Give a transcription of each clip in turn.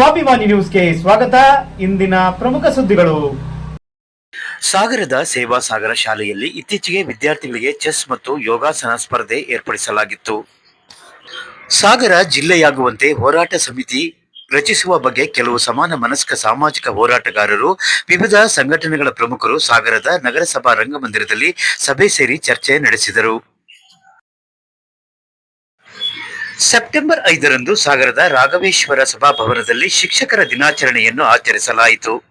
ಸ್ವಾಭಿಮಾನಿ ನ್ಯೂಸ್ಗೆ ಸ್ವಾಗತ. ಇಂದಿನ ಪ್ರಮುಖ ಸುದ್ದಿಗಳು. ಸಾಗರದ ಸೇವಾ ಸಾಗರ ಶಾಲೆಯಲ್ಲಿ ಇತ್ತೀಚೆಗೆ ವಿದ್ಯಾರ್ಥಿಗಳಿಗೆ ಚೆಸ್ ಮತ್ತು ಯೋಗಾಸನ ಸ್ಪರ್ಧೆ ಏರ್ಪಡಿಸಲಾಗಿತ್ತು. ಸಾಗರ ಜಿಲ್ಲೆಯಾಗುವಂತೆ ಹೋರಾಟ ಸಮಿತಿ ರಚಿಸುವ ಬಗ್ಗೆ ಕೆಲವು ಸಮಾನ ಮನಸ್ಕ ಸಾಮಾಜಿಕ ಹೋರಾಟಗಾರರು, ವಿವಿಧ ಸಂಘಟನೆಗಳ ಪ್ರಮುಖರು ಸಾಗರದ ನಗರಸಭಾ ರಂಗಮಂದಿರದಲ್ಲಿ ಸಭೆ ಸೇರಿ ಚರ್ಚೆ ನಡೆಸಿದರು. ಸೆಪ್ಟೆಂಬರ್ ಐದರಂದು ಸಾಗರದ ರಾಘವೇಶ್ವರ ಸಭಾಭವನದಲ್ಲಿ ಶಿಕ್ಷಕರ ದಿನಾಚರಣೆಯನ್ನು ಆಚರಿಸಲಾಯಿತು.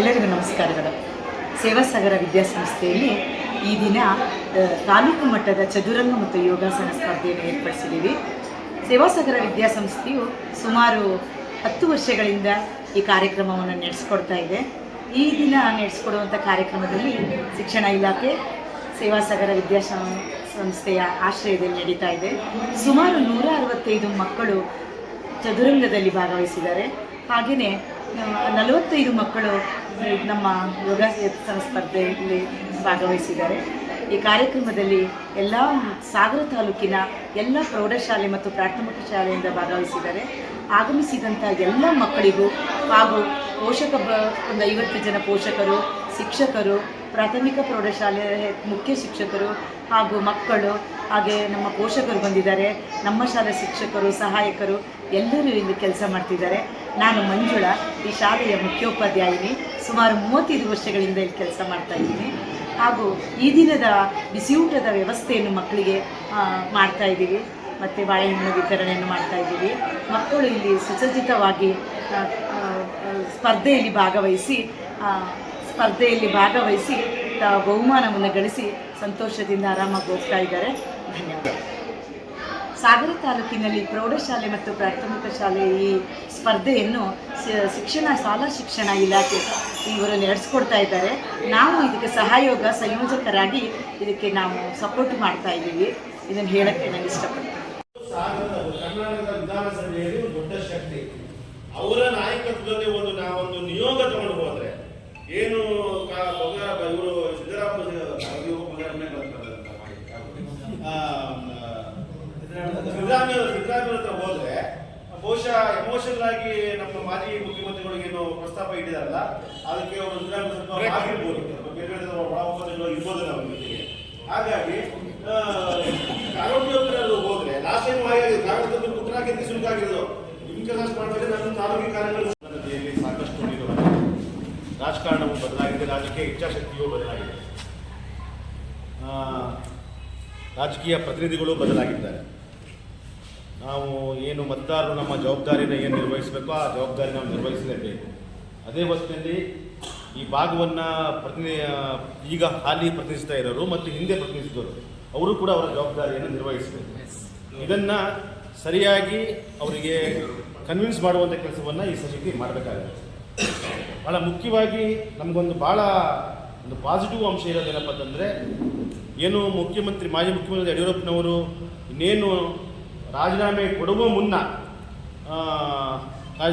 ಎಲ್ಲರಿಗೂ ನಮಸ್ಕಾರಗಳು ಸೇವಾಸಾಗರ ವಿದ್ಯಾಸಂಸ್ಥೆಯಲ್ಲಿ ಈ ದಿನ ತಾಲೂಕು ಮಟ್ಟದ ಚದುರಂಗ ಮತ್ತು ಯೋಗಾಸನ ಸ್ಪರ್ಧೆಯನ್ನು ಏರ್ಪಡಿಸಿದ್ದೀವಿ. ಸೇವಾಸಾಗರ ವಿದ್ಯಾಸಂಸ್ಥೆಯು ಸುಮಾರು ಹತ್ತು ವರ್ಷಗಳಿಂದ ಈ ಕಾರ್ಯಕ್ರಮವನ್ನು ನಡೆಸ್ಕೊಡ್ತಾ ಇದೆ. ಈ ದಿನ ನಡೆಸ್ಕೊಡುವಂಥ ಕಾರ್ಯಕ್ರಮದಲ್ಲಿ ಶಿಕ್ಷಣ ಇಲಾಖೆ ಸೇವಾಸಾಗರ ವಿದ್ಯಾ ಸಂಸ್ಥೆಯ ಆಶ್ರಯದಲ್ಲಿ ನಡೀತಾ ಇದೆ. ಸುಮಾರು ನೂರ ಅರವತ್ತೈದು ಮಕ್ಕಳು ಚದುರಂಗದಲ್ಲಿ ಭಾಗವಹಿಸಿದ್ದಾರೆ. ಹಾಗೆಯೇ ನಲವತ್ತೈದು ಮಕ್ಕಳು ನಮ್ಮ ಯೋಗಾಸನ ಸ್ಪರ್ಧೆಯಲ್ಲಿ ಭಾಗವಹಿಸಿದ್ದಾರೆ. ಈ ಕಾರ್ಯಕ್ರಮದಲ್ಲಿ ಎಲ್ಲ ಸಾಗರ ತಾಲೂಕಿನ ಎಲ್ಲ ಪ್ರೌಢಶಾಲೆ ಮತ್ತು ಪ್ರಾಥಮಿಕ ಶಾಲೆಯಿಂದ ಭಾಗವಹಿಸಿದ್ದಾರೆ. ಆಗಮಿಸಿದಂಥ ಎಲ್ಲ ಮಕ್ಕಳಿಗೂ ಹಾಗೂ ಪೋಷಕ ಬ, ಒಂದು ಐವತ್ತು ಜನ ಪೋಷಕರು ಶಿಕ್ಷಕರು, ಪ್ರಾಥಮಿಕ ಪ್ರೌಢಶಾಲೆ ಮುಖ್ಯ ಶಿಕ್ಷಕರು ಹಾಗೂ ಮಕ್ಕಳು, ಹಾಗೆ ನಮ್ಮ ಪೋಷಕರು ಬಂದಿದ್ದಾರೆ, ನಮ್ಮ ಶಾಲೆ ಶಿಕ್ಷಕರು, ಸಹಾಯಕರು ಎಲ್ಲರೂ ಇಲ್ಲಿ ಕೆಲಸ ಮಾಡ್ತಿದ್ದಾರೆ. ನಾನು ಮಂಜುಳ, ಈ ಶಾಲೆಯ ಮುಖ್ಯೋಪಾಧ್ಯಾಯಿನಿ. ಸುಮಾರು ಮೂವತ್ತೈದು ವರ್ಷಗಳಿಂದ ಇಲ್ಲಿ ಕೆಲಸ ಮಾಡ್ತಾ ಇದ್ದೀನಿ. ಹಾಗೂ ಈ ದಿನದ ಬಿಸಿಯೂಟದ ವ್ಯವಸ್ಥೆಯನ್ನು ಮಕ್ಕಳಿಗೆ ಮಾಡ್ತಾ ಇದ್ದೀವಿ. ಮತ್ತು ಬಾಳೆಹಣ್ಣು ವಿತರಣೆಯನ್ನು ಮಾಡ್ತಾ ಇದ್ದೀವಿ. ಮಕ್ಕಳು ಇಲ್ಲಿ ಸುಸಜ್ಜಿತವಾಗಿ ಸ್ಪರ್ಧೆಯಲ್ಲಿ ಭಾಗವಹಿಸಿ ಸ್ಪರ್ಧೆಯಲ್ಲಿ ಭಾಗವಹಿಸಿ ಬಹುಮಾನವನ್ನು ಗಳಿಸಿ ಸಂತೋಷದಿಂದ ಆರಾಮಾಗಿ ಹೋಗ್ತಾ ಇದ್ದಾರೆ. ಧನ್ಯವಾದ. ಸಾಗರ ತಾಲೂಕಿನಲ್ಲಿ ಪ್ರೌಢಶಾಲೆ ಮತ್ತು ಪ್ರಾಥಮಿಕ ಶಾಲೆ ಈ ಸ್ಪರ್ಧೆಯನ್ನು ಶಿಕ್ಷಣ, ಶಾಲಾ ಶಿಕ್ಷಣ ಇಲಾಖೆ ಇವರು ನಡೆಸ್ಕೊಡ್ತಾ ಇದ್ದಾರೆ. ನಾವು ಇದಕ್ಕೆ ಸಹಯೋಗ, ಸಂಯೋಜಕರಾಗಿ ಇದಕ್ಕೆ ನಾವು ಸಪೋರ್ಟ್ ಮಾಡ್ತಾ ಇದ್ದೀವಿ. ಇದನ್ನು ಹೇಳಕ್ಕೆ ನಾನು ಇಷ್ಟಪಡ್ತೀನಿ. ಕರ್ನಾಟಕದ ವಿಧಾನಸಭೆಯಲ್ಲಿ ದೊಡ್ಡ ಶಕ್ತಿ. ಅವರ ನಾಯಕತ್ವದಲ್ಲಿ ಒಂದು ಸಿದ್ದರಾಮಯ್ಯ ಸಿದ್ದರಾಮಯ್ಯ ಹತ್ರ ಹೋದ್ರೆ ಬಹುಶಃ ಎಮೋಷನಲ್ ಆಗಿ ನಮ್ಮ ಮಾಜಿ ಮುಖ್ಯಮಂತ್ರಿಗಳಿಗೆ ಏನು ಪ್ರಸ್ತಾಪ ಇಟ್ಟಿದಾರಲ್ಲ ಅದಕ್ಕೆ ಅವರು ಸಿದ್ದರಾಮಯ್ಯ ಸ್ವಲ್ಪ ಆಗಿರ್ಬೋದು ಬೇರೆ ಬೇರೆ ಒಳ ಇರ್ಬೋದು ನಮ್ಮ ಜೊತೆಗೆ. ಹಾಗಾಗಿ ಆ, ಆರೋಗ್ಯಕರಲ್ಲಿ ಹೋದ್ರೆ ಲಾಸ್ಟ್ ಟೈಮ್ ಹಾಗೆ ಶುಲ್ಕ ಆಗಿರೋದು. ನಿಮ್ ಕೆಲಸ ಮಾಡಿದ್ರೆ ನನ್ನ ತಾಲೂಕಿನ ಕಾರ್ಯಗಳು ಸಾಕಷ್ಟು ರಾಜಕಾರಣವು ಬದಲಾಗಿದೆ ರಾಜಕೀಯ ಇಚ್ಛಾಶಕ್ತಿಯೂ ಬದಲಾಗಿದೆ. ರಾಜಕೀಯ ಪ್ರತಿನಿಧಿಗಳು ಬದಲಾಗಿದ್ದಾರೆ. ನಾವು ಏನು ಮತದಾರರು ನಮ್ಮ ಜವಾಬ್ದಾರಿನ ಏನು ನಿರ್ವಹಿಸಬೇಕೋ ಆ ಜವಾಬ್ದಾರಿ ನಾವು ನಿರ್ವಹಿಸಲೇಬೇಕು. ಅದೇ ಹೊತ್ತಿನಲ್ಲಿ ಈ ಭಾಗವನ್ನು ಪ್ರತಿನಿ ಈಗ ಹಾಲಿ ಪ್ರತಿನಿಧಿಸ್ತಾ ಇರೋರು ಮತ್ತು ಹಿಂದೆ ಪ್ರತಿನಿಧಿಸಿದವರು ಅವರು ಕೂಡ ಅವರ ಜವಾಬ್ದಾರಿಯನ್ನು ನಿರ್ವಹಿಸಬೇಕು. ಇದನ್ನು ಸರಿಯಾಗಿ ಅವರಿಗೆ ಕನ್ವಿನ್ಸ್ ಮಾಡುವಂಥ ಕೆಲಸವನ್ನು ಈ ಸಮಿತಿ ಮಾಡಬೇಕಾಗುತ್ತೆ ಭಾಳ ಮುಖ್ಯವಾಗಿ ನಮಗೊಂದು ಭಾಳ ಒಂದು ಪಾಸಿಟಿವ್ ಅಂಶ ಇರೋದೇನಪ್ಪ ಅಂತಂದರೆ ಏನು ಮುಖ್ಯಮಂತ್ರಿ, ಮಾಜಿ ಮುಖ್ಯಮಂತ್ರಿ ಯಡಿಯೂರಪ್ಪನವರು ಇನ್ನೇನು ರಾಜೀನಾಮೆ ಕೊಡುವ ಮುನ್ನ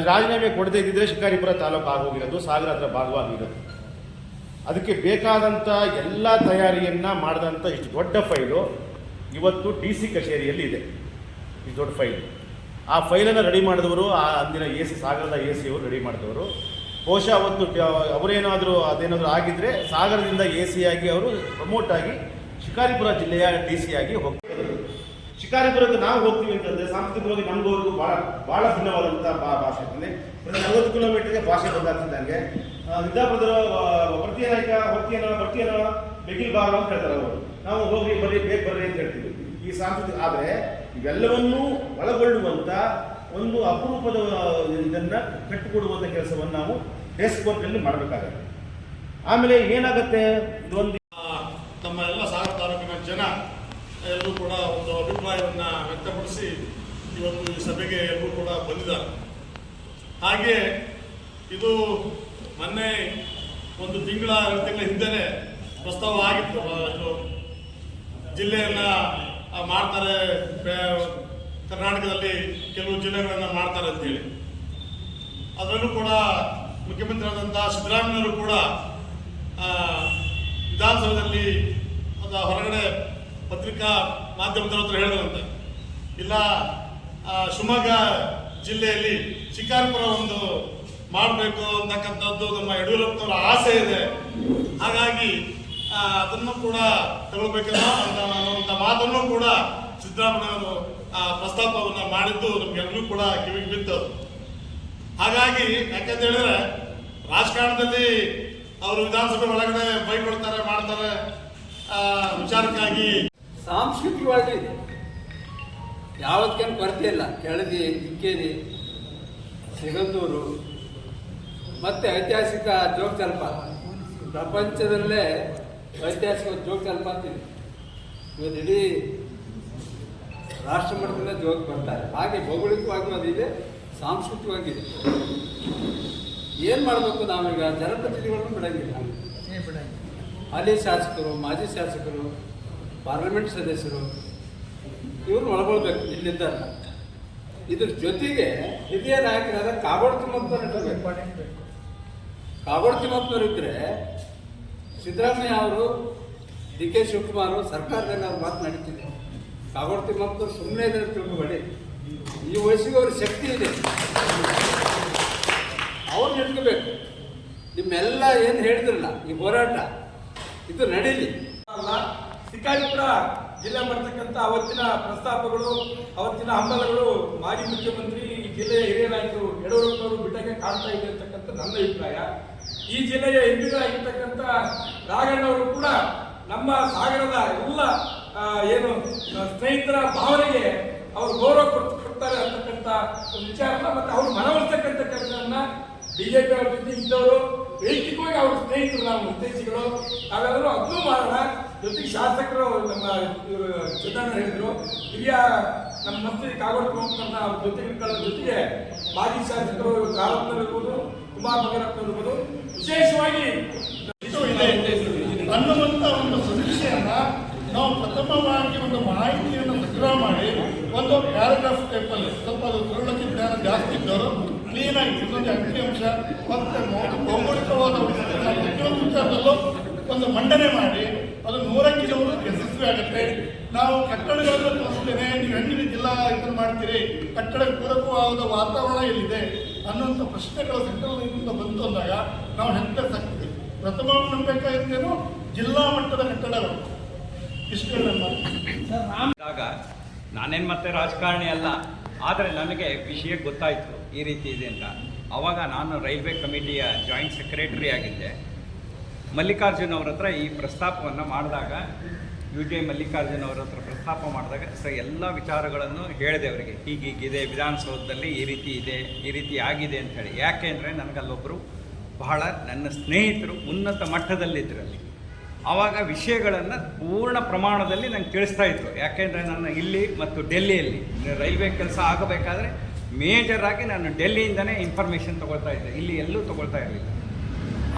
ರಾಜೀನಾಮೆ ಕೊಡದೇ ಇದ್ದಿದ್ರೆ ಶಿಕಾರಿಪುರ ತಾಲೂಕು ಆಗೋಗಿರೋದು, ಸಾಗರ ಅದರ ಭಾಗವಾಗಿರೋದು. ಅದಕ್ಕೆ ಬೇಕಾದಂಥ ಎಲ್ಲ ತಯಾರಿಯನ್ನು ಮಾಡಿದಂಥ ಇಷ್ಟು ದೊಡ್ಡ ಫೈಲು ಇವತ್ತು ಡಿ ಸಿ ಕಚೇರಿಯಲ್ಲಿ ಇದೆ. ಇಷ್ಟು ದೊಡ್ಡ ಫೈಲ್. ಆ ಫೈಲನ್ನು ರೆಡಿ ಮಾಡಿದವರು, ಆ ಅಂದಿನ ಎ ಸಿ, ಸಾಗರದ ಎ ಸಿ ಅವರು ರೆಡಿ ಮಾಡಿದವರು. ಬಹುಶಃ ಅವತ್ತು ಅವರೇನಾದರೂ ಅದೇನಾದರೂ ಆಗಿದ್ದರೆ ಸಾಗರದಿಂದ ಎ ಸಿ ಆಗಿ ಅವರು ಪ್ರಮೋಟ್ ಆಗಿ ಶಿಕಾರಿಪುರ ಜಿಲ್ಲೆಯ ಡಿ ಸಿ ಆಗಿ ಹೋಗ್ತೀವಿ ಶಿಕಾರಿಪುರಕ್ಕೆ ನಾವು ಹೋಗ್ತೀವಿ ಅಂತಂದ್ರೆ ಸಾಂಸ್ಕೃತಿಕವಾಗಿ ನಮ್ಗವ್ರಿಗೂ ಬಹಳ ಬಹಳ ಭಿನ್ನವಾದಂಥ ಭಾಷೆ ಇದೆ ನಲವತ್ತು ಕಿಲೋಮೀಟರ್ಗೆ ಭಾಷೆ ಬದಲಾಗ್ತಿದ್ದಂಗೆ ವಿದ್ಯಾಪುರ ಪ್ರತಿ ನಾಯಕ ಹೊತ್ತಿಯನ ಭರ್ತಿಯನ ಬೆಗಿಲ್ ಬಾರ ಅಂತ ಹೇಳ್ತಾರೆ ಅವರು. ನಾವು ಹೋಗಿ ಬರ್ರಿ, ಬೇಗ ಬರ್ರಿ ಅಂತ ಹೇಳ್ತೀವಿ. ಈ ಸಾಂಸ್ಕೃತಿಕ ಆದರೆ ಇವೆಲ್ಲವನ್ನೂ ಒಳಗೊಳ್ಳುವಂಥ ಒಂದು ಅಪರೂಪದ ಇದನ್ನ ಕಟ್ಟಿಕೊಡುವಂಥ ಕೆಲಸವನ್ನು ನಾವು ಡೆಸ್ಕ್ ವರ್ಕ್ನಲ್ಲಿ ಮಾಡಬೇಕಾಗುತ್ತೆ. ಆಮೇಲೆ ಏನಾಗುತ್ತೆ? ಇದೊಂದು ತಮ್ಮ ಎಲ್ಲ ಎಲ್ಲರೂ ಕೂಡ ಒಂದು ಅಭಿಪ್ರಾಯವನ್ನು ವ್ಯಕ್ತಪಡಿಸಿ ಇವತ್ತು ಈ ಸಭೆಗೆ ಎಲ್ಲರೂ ಕೂಡ ಬಂದಿದ್ದಾರೆ. ಹಾಗೆ ಇದು ಮೊನ್ನೆ ಒಂದು ತಿಂಗಳ ಎರಡು ತಿಂಗಳ ಹಿಂದೆನೆ ಪ್ರಸ್ತಾವ ಆಗಿತ್ತು. ಜಿಲ್ಲೆಯನ್ನ ಮಾಡ್ತಾರೆ ಕರ್ನಾಟಕದಲ್ಲಿ ಕೆಲವು ಜಿಲ್ಲೆಗಳನ್ನ ಮಾಡ್ತಾರೆ ಅಂತೇಳಿ. ಅದರಲ್ಲೂ ಕೂಡ ಮುಖ್ಯಮಂತ್ರಿ ಆದಂಥ ಸಿದ್ದರಾಮಯ್ಯವರು ಕೂಡ ವಿಧಾನಸೌಧದಲ್ಲಿ ಹೊರಗಡೆ ಪತ್ರಿಕಾ ಮಾಧ್ಯಮದವ್ರ ಹತ್ರ ಹೇಳಿದ್ರಂತೆ ಇಲ್ಲ ಶಿವಮೊಗ್ಗ ಜಿಲ್ಲೆಯಲ್ಲಿ ಶಿಕಾರ್ಪುರ ಒಂದು ಮಾಡಬೇಕು ಅಂತಕ್ಕಂಥದ್ದು ನಮ್ಮ ಯಡಿಯೂರಪ್ಪನವರ ಆಸೆ ಇದೆ. ಹಾಗಾಗಿ ಅದನ್ನು ಕೂಡ ತಗೊಳ್ಬೇಕನ್ನೋ ಅಂತ ಮಾತನ್ನು ಕೂಡ ಸಿದ್ದರಾಮಯ್ಯವರು ಪ್ರಸ್ತಾಪವನ್ನು ಮಾಡಿದ್ದು ನಮ್ಗೆಲ್ಲರೂ ಕೂಡ ಕಿವಿಗೆ ಬಿತ್ತು. ಹಾಗಾಗಿ, ಯಾಕಂತ ಹೇಳಿದ್ರೆ, ರಾಜಕಾರಣದಲ್ಲಿ ಅವರು ವಿಧಾನಸಭೆ ಒಳಗಡೆ ಬೈಕೊಡ್ತಾರೆ ಮಾಡ್ತಾರೆ ವಿಚಾರಕ್ಕಾಗಿ ಸಾಂಸ್ಕೃತಿಕವಾಗಿ ಇದೆ ಯಾವತ್ತೇನು ಕೊರತೆ ಇಲ್ಲ. ಕೆಳದಿ ಇಕ್ಕೇರಿ ಸಿಗಂದೂರು ಮತ್ತು ಐತಿಹಾಸಿಕ ಜೋಗ ಜಲಪಾತ ಪ್ರಪಂಚದಲ್ಲೇ ಐತಿಹಾಸಿಕ ಜೋಗ ಜಲಪಾತ ಇದೆ ಇವತ್ತು ಇಡೀ ರಾಷ್ಟ್ರ ಮಟ್ಟದಿಂದ ಜೋಗ ಬರ್ತಾರೆ. ಹಾಗೆ ಭೌಗೋಳಿಕವಾಗಿ ಅದಿದೆ ಸಾಂಸ್ಕೃತಿಕವಾಗಿದೆ ಏನು ಮಾಡಬೇಕು ನಾವೀಗ? ಜನಪ್ರತಿನಿಧಿಗಳನ್ನು ಬಿಡಂಗಿಲ್ಲ. ಹಾಲಿ ಶಾಸಕರು ಮಾಜಿ ಶಾಸಕರು ಪಾರ್ಲಿಮೆಂಟ್ ಸದಸ್ಯರು ಇವ್ರನ್ನ ಒಳಗೊಳ್ಬೇಕು, ಇಲ್ಲಿಂದ. ಇದ್ರ ಜೊತೆಗೆ ಹಿರಿಯ ನಾಯಕರಾದ ಕಾಗೋಡು ತಿಮ್ಮಪ್ಪನವ್ರು ಇಟ್ಟಬೇಕು ಕಾಗೋಡು ತಿಮ್ಮಪ್ಪನವ್ರು ಇದ್ರೆ ಸಿದ್ದರಾಮಯ್ಯ ಅವರು, ಡಿ ಕೆ ಶಿವಕುಮಾರ್ ಸರ್ಕಾರದಲ್ಲಿ ಅವ್ರು ನಡೀತಿದೆ ಕಾಗೋಡು ಸುಮ್ಮನೆ ಇದ್ರೆ ತಿಳ್ಕೊಬೇಡಿ. ಈ ವಯಸ್ಸಿಗೆ ಅವ್ರ ಶಕ್ತಿ ಇದೆ. ಅವ್ರು ನಿಂತ್ಕೋಬೇಕು. ನಿಮ್ಮೆಲ್ಲ ಏನು ಹೇಳಿದ್ರಲ್ಲ, ಈ ಹೋರಾಟ, ಇದು ನಡೀಲಿ. ಶಿಕಾರಿಪುರ ಜಿಲ್ಲೆ ಮಾಡ್ತಕ್ಕಂಥ ಅವತ್ತಿನ ಪ್ರಸ್ತಾಪಗಳು, ಅವತ್ತಿನ ಹಂಬಲಗಳು ಮಾಜಿ ಮುಖ್ಯಮಂತ್ರಿ, ಈ ಜಿಲ್ಲೆಯ ಹಿರಿಯ ನಾಯಕರು ಯಡಿಯೂರಪ್ಪನವರು ಬಿಟ್ಟಕ್ಕೆ ಕಾಣ್ತಾ ಇದೆ ಅಂತಕ್ಕಂಥ ನನ್ನ ಅಭಿಪ್ರಾಯ. ಈ ಜಿಲ್ಲೆಯ ಎಂಪಿಗಳಾಗಿರ್ತಕ್ಕಂಥ ರಾಘಣ್ಣವರು ಕೂಡ ನಮ್ಮ ಸಾಗರದ ಎಲ್ಲ ಏನು, ಸ್ನೇಹಿತರ ಭಾವನೆಗೆ ಅವರು ಗೌರವ ಕೊಟ್ಟು ಕೊಡ್ತಾರೆ ಅಂತಕ್ಕಂಥ ಒಂದು ವಿಚಾರನ ಮತ್ತೆ ಅವ್ರು ಮನವೊಲಿಸ್ತಕ್ಕಂಥ ಕೆಲಸವನ್ನ ಬಿಜೆಪಿ ಅವ್ರ ಜೊತೆ ಇದ್ದವರು ವೈಯಕ್ತಿಕವಾಗಿ ಅವ್ರ ಸ್ನೇಹಿತರು ನಾವು ಉದ್ದೇಶಿಗಳು ನಾವೆಲ್ಲರೂ ಅದನ್ನೂ ಮಾಡೋಣ. ಜೊತೆಗೆ ಶಾಸಕರು ನಮ್ಮ ಇವರು ಚೇತನ ಹೇಳಿದ್ರು, ಹಿರಿಯ ನಮ್ಮ ಮಂತ್ರಿ ಕಾಗೋಡು ಪ್ರಮುಖರನ್ನ ಅವ್ರ ಜೊತೆ ಇಟ್ಕೊಳ್ಳೋದ್ರ ಜೊತೆಗೆ ಮಾಜಿ ಶಾಸಕರು ಕಾಲಪ್ಪನವ್ರು ಇರ್ಬೋದು, ಕುಮಾರ್ ಮಗರತ್ನ ಇರ್ಬೋದು. ವಿಶೇಷವಾಗಿ ಅನ್ನುವಂಥ ಒಂದು ಸಮೀಕ್ಷೆಯನ್ನ ನಾವು ಪ್ರಥಮವಾಗಿ ಒಂದು ಮಾಹಿತಿಯನ್ನು ಸಂಗ್ರಹ ಮಾಡಿ, ಒಂದು ಪ್ಯಾರಾಗ್ರಾಫ್ ಟೈಪಲ್ಲಿ ಸ್ವಲ್ಪ ಅದು ಜ್ಞಾನ ಜಾಸ್ತಿ ಇದ್ದವರು ಆಗಿ ಇನ್ನೊಂದು ಅಂಕಿಅಂಶ ಮತ್ತೆ ಭೌಗೋಳಿಕವಾದ ಪ್ರತಿಯೊಂದು ವಿಚಾರದಲ್ಲೂ ಒಂದು ಮಂಡನೆ ಮಾಡಿ ಅದು ನೂರಕ್ಕೆ ನೂರು ಯಶಸ್ವಿ ಆಗುತ್ತೆ. ನಾವು ಕಟ್ಟಡಗಳನ್ನು ತೋರಿಸ್ತೇನೆ ನೀವು ಹೆಂಗಿನ ಜಿಲ್ಲಾ ಇದನ್ನು ಮಾಡ್ತೀರಿ ಕಟ್ಟಡ ಪೂರಕವಾದ ವಾತಾವರಣ ಎಲ್ಲಿದೆ ಅನ್ನುವಂಥ ಪ್ರಶ್ನೆಗಳು ಸೆಂಟ್ರಲ್ ಇದರಿಂದ ಬಂತು ಅಂದಾಗ ನಾವು ಹೆಂಗೆ ಸಾಕ್ತೀವಿ? ಪ್ರಥಮ ನಂಬಬೇಕಾಗಿದ್ದೇನು ಜಿಲ್ಲಾ ಮಟ್ಟದ ಕಟ್ಟಡಗಳು. ನಾನೇನ್ ಆಗ ನಾನೇನು ಮತ್ತೆ ರಾಜಕಾರಣಿ ಅಲ್ಲ ಆದರೆ ನನಗೆ ವಿಷಯ ಗೊತ್ತಾಯಿತು ಈ ರೀತಿ ಇದೆ ಅಂತ. ಆವಾಗ ನಾನು ರೈಲ್ವೆ ಕಮಿಟಿಯ ಜಾಯಿಂಟ್ ಸೆಕ್ರೆಟರಿ ಆಗಿದ್ದೆ. ಮಲ್ಲಿಕಾರ್ಜುನ್ ಅವ್ರ ಹತ್ರ ಈ ಪ್ರಸ್ತಾಪವನ್ನು ಮಾಡಿದಾಗ ಯು ಜೆ ಮಲ್ಲಿಕಾರ್ಜುನ್ ಅವ್ರ ಹತ್ರ ಪ್ರಸ್ತಾಪ ಮಾಡಿದಾಗ ಸರ್ ಎಲ್ಲ ವಿಚಾರಗಳನ್ನು ಹೇಳಿದೆ ಅವರಿಗೆ. ಹೀಗೀಗಿದೆ, ವಿಧಾನಸೌಧದಲ್ಲಿ ಈ ರೀತಿ ಇದೆ, ಈ ರೀತಿ ಆಗಿದೆ ಅಂಥೇಳಿ ಯಾಕೆ ಅಂದರೆ ನನಗಲ್ಲೊಬ್ಬರು ಬಹಳ ನನ್ನ ಸ್ನೇಹಿತರು ಉನ್ನತ ಮಟ್ಟದಲ್ಲಿದ್ದರಲ್ಲಿ ಆವಾಗ ವಿಷಯಗಳನ್ನು ಪೂರ್ಣ ಪ್ರಮಾಣದಲ್ಲಿ ನಂಗೆ ತಿಳಿಸ್ತಾ ಇದ್ರು. ಯಾಕೆಂದರೆ ನಾನು ಇಲ್ಲಿ ಮತ್ತು ಡೆಲ್ಲಿಯಲ್ಲಿ ರೈಲ್ವೆ ಕೆಲಸ ಆಗಬೇಕಾದ್ರೆ ಮೇಜರಾಗಿ ನಾನು ಡೆಲ್ಲಿಯಿಂದನೇ ಇನ್ಫಾರ್ಮೇಷನ್ ತೊಗೊಳ್ತಾ ಇದ್ದೆ. ಇಲ್ಲಿ ಎಲ್ಲೂ ತೊಗೊಳ್ತಾ ಇರಲಿಲ್ಲ.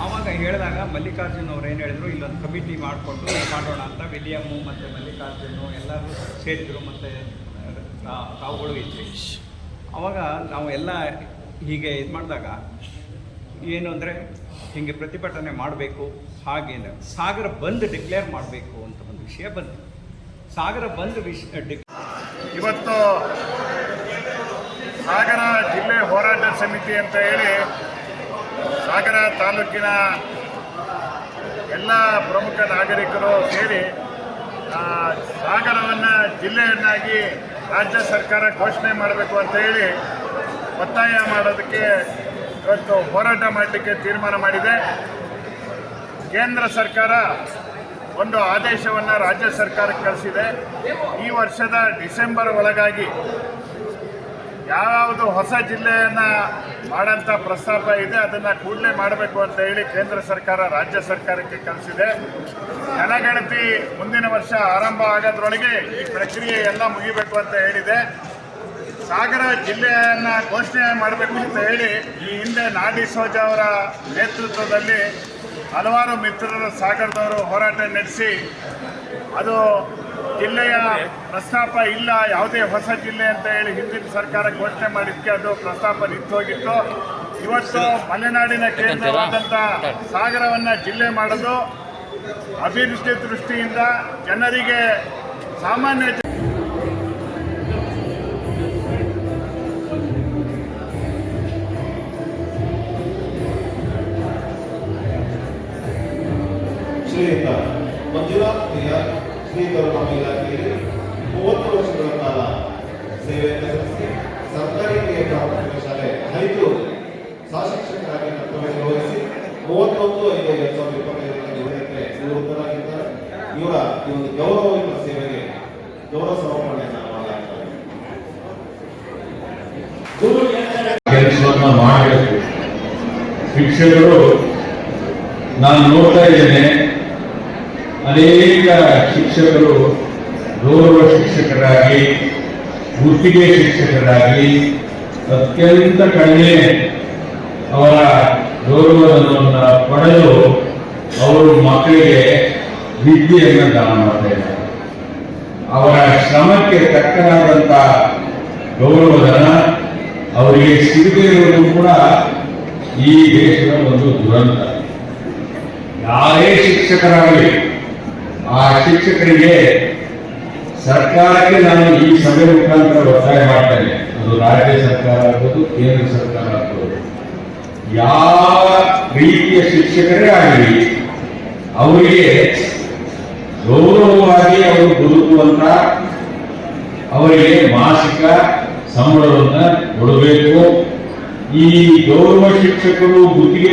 ಆವಾಗ ಹೇಳಿದಾಗ ಮಲ್ಲಿಕಾರ್ಜುನ್ ಅವ್ರು ಏನು ಹೇಳಿದ್ರು, ಇಲ್ಲೊಂದು ಕಮಿಟಿ ಮಾಡಿಕೊಂಡು ಮಾಡೋಣ ಅಂತ ವಿಲಿಯಮ್ಮು ಮತ್ತು ಮಲ್ಲಿಕಾರ್ಜುನು ಎಲ್ಲರೂ ಸೇರಿದ್ರು ಮತ್ತು ತಾವುಗಳು ಇದ್ವಿ ಆವಾಗ ನಾವು ಎಲ್ಲ ಹೀಗೆ ಇದು ಮಾಡಿದಾಗ ಏನು ಅಂದರೆ ಹೀಗೆ ಪ್ರತಿಭಟನೆ ಮಾಡಬೇಕು, ಹಾಗೆ ಸಾಗರ ಬಂದ್ ಡಿಕ್ಲೇರ್ ಮಾಡಬೇಕು ಅಂತ ಒಂದು ವಿಷಯ ಬಂತು. ಸಾಗರ ಬಂದ್ ವಿಷ ಇವತ್ತು ಸಾಗರ ಜಿಲ್ಲೆ ಹೋರಾಟ ಸಮಿತಿ ಅಂತ ಹೇಳಿ ಸಾಗರ ತಾಲೂಕಿನ ಎಲ್ಲ ಪ್ರಮುಖ ನಾಗರಿಕರು ಸೇರಿ ಸಾಗರವನ್ನು ಜಿಲ್ಲೆಯನ್ನಾಗಿ ರಾಜ್ಯ ಸರ್ಕಾರ ಘೋಷಣೆ ಮಾಡಬೇಕು ಅಂತ ಹೇಳಿ ಒತ್ತಾಯ ಮಾಡೋದಕ್ಕೆ ಇವತ್ತು ಹೋರಾಟ ಮಾಡಲಿಕ್ಕೆ ತೀರ್ಮಾನ ಮಾಡಿದೆ. ಕೇಂದ್ರ ಸರ್ಕಾರ ಒಂದು ಆದೇಶವನ್ನು ರಾಜ್ಯ ಸರ್ಕಾರಕ್ಕೆ ಕಳಿಸಿದೆ. ಈ ವರ್ಷದ ಡಿಸೆಂಬರ್ ಒಳಗಾಗಿ ಯಾವುದು ಹೊಸ ಜಿಲ್ಲೆಯನ್ನು ಮಾಡೋಂಥ ಪ್ರಸ್ತಾಪ ಇದೆ, ಅದನ್ನು ಕೂಡಲೇ ಮಾಡಬೇಕು ಅಂತ ಹೇಳಿ ಕೇಂದ್ರ ಸರ್ಕಾರ ರಾಜ್ಯ ಸರ್ಕಾರಕ್ಕೆ ಕಳಿಸಿದೆ ಜನಗಣತಿ ಮುಂದಿನ ವರ್ಷ ಆರಂಭ ಆಗೋದ್ರೊಳಗೆ ಈ ಪ್ರಕ್ರಿಯೆ ಎಲ್ಲ ಮುಗಿಬೇಕು ಅಂತ ಹೇಳಿದೆ. ಸಾಗರ ಜಿಲ್ಲೆಯನ್ನು ಘೋಷಣೆ ಮಾಡಬೇಕು ಅಂತ ಹೇಳಿ ಈ ಹಿಂದೆ ನಾಡಿ ಸೋಜ ಅವರ ನೇತೃತ್ವದಲ್ಲಿ ಹಲವಾರು ಮಿತ್ರರ ಸಾಗರದವರು ಹೋರಾಟ ನಡೆಸಿ ಅದು ಜಿಲ್ಲೆಯ ಪ್ರಸ್ತಾಪ ಇಲ್ಲ ಯಾವುದೇ ಹೊಸ ಜಿಲ್ಲೆ ಅಂತ ಹೇಳಿ ಹಿಂದಿನ ಸರ್ಕಾರ ಘೋಷಣೆ ಮಾಡಿದ್ದಕ್ಕೆ ಅದು ಪ್ರಸ್ತಾಪ ನಿಂತು ಹೋಗಿತ್ತು. ಇವತ್ತು ಮಲೆನಾಡಿನ ಕೇಂದ್ರವಾದಂಥ ಸಾಗರವನ್ನು ಜಿಲ್ಲೆ ಮಾಡೋದು ಅಭಿವೃದ್ಧಿ ದೃಷ್ಟಿಯಿಂದ ಜನರಿಗೆ ಸಾಮಾನ್ಯ ಶ್ರೀಯುತ ಮಂಜುನಾಥ್ ಶ್ರೀಯುತರು ನಮ್ಮ ಇಲಾಖೆಯಲ್ಲಿ ಮೂವತ್ತು ವರ್ಷಗಳ ಕಾಲ ಸೇವೆಯನ್ನು ಸಲ್ಲಿಸಿ ಸರ್ಕಾರಿ ಪ್ರಾಥಮಿಕ ಶಾಲೆ ಐದು ಸಹಶಿಕ್ಷಕರಾಗಿ ಕರ್ತವ್ಯ ನಿರ್ವಹಿಸಿ ಮೂವತ್ತೊಂದು ಐದು ಎರಡ್ ಸಾವಿರದ ಇಪ್ಪತ್ತೈದರಲ್ಲಿ ನಿವೃತ್ತಕ್ಕೆ ನಿವೃತ್ತರಾಗಿದ್ದಾರೆ ಇವರ ಈ ಒಂದು ಗೌರವಯುತ ಸೇವೆಗೆ ಗೌರವ ಸಮರ್ಪಣೆಯನ್ನು ಮಾಡಲಾಗ್ತದೆ ಕೆಲಸವನ್ನ ಮಾಡಬೇಕು ಶಿಕ್ಷಕರು, ನಾನು ನೋಡ್ತಾ ಇದ್ದೇನೆ ಅನೇಕ ಶಿಕ್ಷಕರು ಗೌರವ ಶಿಕ್ಷಕರಾಗಿ, ಗುತ್ತಿಗೆ ಶಿಕ್ಷಕರಾಗಿ ಅತ್ಯಂತ ಕಡಿಮೆ ಅವರ ಗೌರವವನ್ನು ಪಡೆದು ಅವರು ಮಕ್ಕಳಿಗೆ ವಿದ್ಯೆಯನ್ನು ದಾನ ಮಾಡ್ತಾ ಇದ್ದಾರೆ. ಅವರ ಶ್ರಮಕ್ಕೆ ತಕ್ಕನಾದಂಥ ಗೌರವಧನ ಅವರಿಗೆ ಸಿಗದೇ ಇರುವುದು ಕೂಡ ಈ ದೇಶದ ಒಂದು ದುರಂತ. ಯಾರೇ ಶಿಕ್ಷಕರಾಗಲಿ ಆ ಶಿಕ್ಷಕರಿಗೆ ಸರ್ಕಾರಕ್ಕೆ ನಾನು ಈ ಸಭೆ ಮುಖಾಂತರ ಒತ್ತಾಯ ಮಾಡ್ತೇನೆ. ಅದು ರಾಜ್ಯ ಸರ್ಕಾರ ಆಗ್ಬೋದು, ಕೇಂದ್ರ ಸರ್ಕಾರ ಆಗ್ಬೋದು. ಯಾವ ರೀತಿಯ ಶಿಕ್ಷಕರೇ ಆಗಲಿ, ಅವರಿಗೆ ಗೌರವವಾಗಿ ಅವರು ಬದುಕುವಂತ ಅವರಿಗೆ ಮಾಸಿಕ ಸಂಬಳವನ್ನ ಕೊಡಬೇಕು. ಈ ಗೌರವ ಶಿಕ್ಷಕರು ಗುತ್ತಿಗೆ